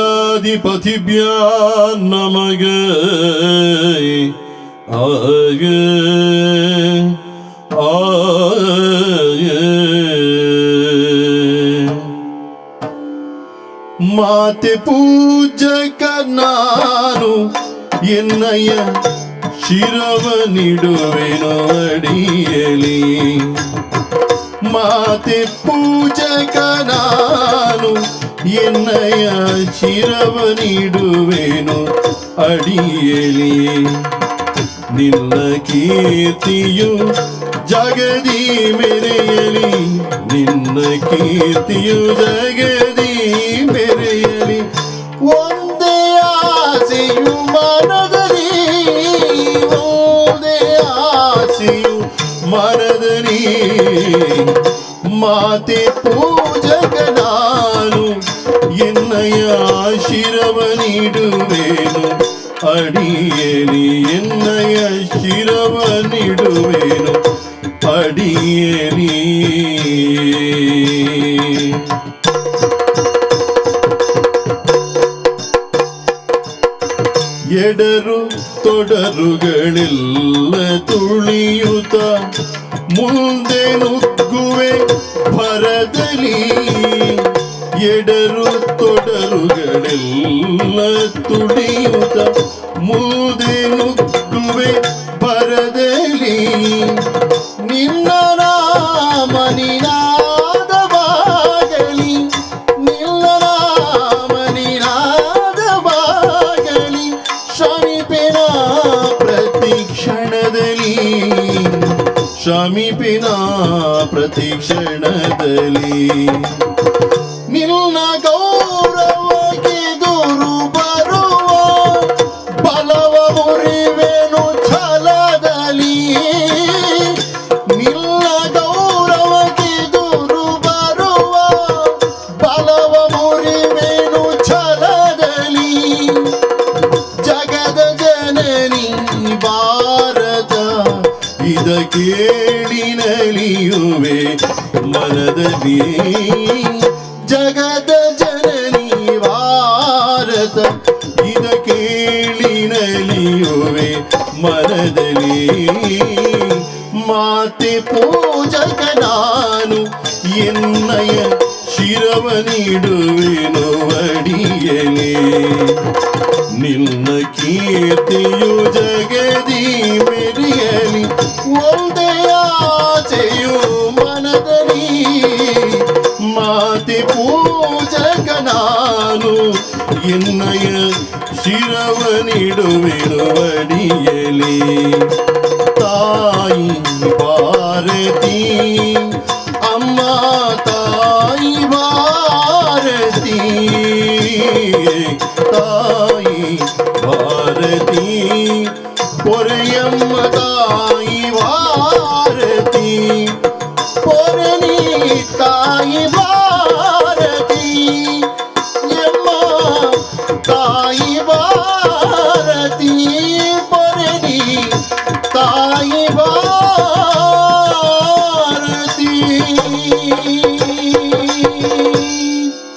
गुरुगणाधिपतिभ्या नमग आग माते पूजक नानु என்னைய ಎನ್ನಯ್ಯ ಅಡಿಯಲಿ. ಮಾತೆ ಪೂಜಕ ನಾನು ಎನ್ನಯ ಶಿರವ ನಿಡುವೆನು ಅಡಿಯಲಿ. ನಿನ್ನ ಕೀರ್ತಿಯು ಜಗದಿ ಮೆರೆಯಲಿ. ನಿನ್ನ ಕೀರ್ತಿಯು ಜಗದಿ ಮಾತೆ ಪೂಜಕ ನಾನು ಎನ್ನಯ ಶಿರವ ನೀಡುವೆನು ಅಡಿಯಲಿ ಎನ್ನಯ ಶಿರವ ನೀಡುವೆನು ಅಡಿಯಲಿ ಎಡರು ತೊಡರುಗಳೆಲ್ಲ ತುಳಿಯುತ್ತ ಮುಂದೆ ನುಗ್ಗುವೆ ಭರದಲ್ಲಿ ಎಡರು ತೊಡರುಗಳೆಲ್ಲ ತುಳಿಯುತ್ತ ಮುಂದೆ ನುಗ್ಗುವೆ ಭರದಲ್ಲಿ ಶಮಿಪಿನ ಪ್ರತಿ ಕ್ಷಣದಲ್ಲಿ. ಕೇಳಿ ನಲಿಯುವೆ ಮನದಲ್ಲಿ ಜಗದ ಜನನಿ ಭಾರತ, ಇದ ಕೇಳಿ ನಲಿಯುವೆ ಮನದಲ್ಲಿ ಮಾತೆ ಪೂಜಕ ನಾನು, ಎನ್ನಯ ಶಿರವ ನೀಡುವೆನು ಅಡಿಯಲೇ. ನಿನ್ನ ಕೀರ್ತಿಯು ಜಗದಿ என்னைய சிரவனிடுவிடுவடியலே தாய் பாரதி அம்மா தாய் பாரதி. தாய் பாரதி பொறையம்ம தாய் பாரதி. பொரணி தாய் பாரதி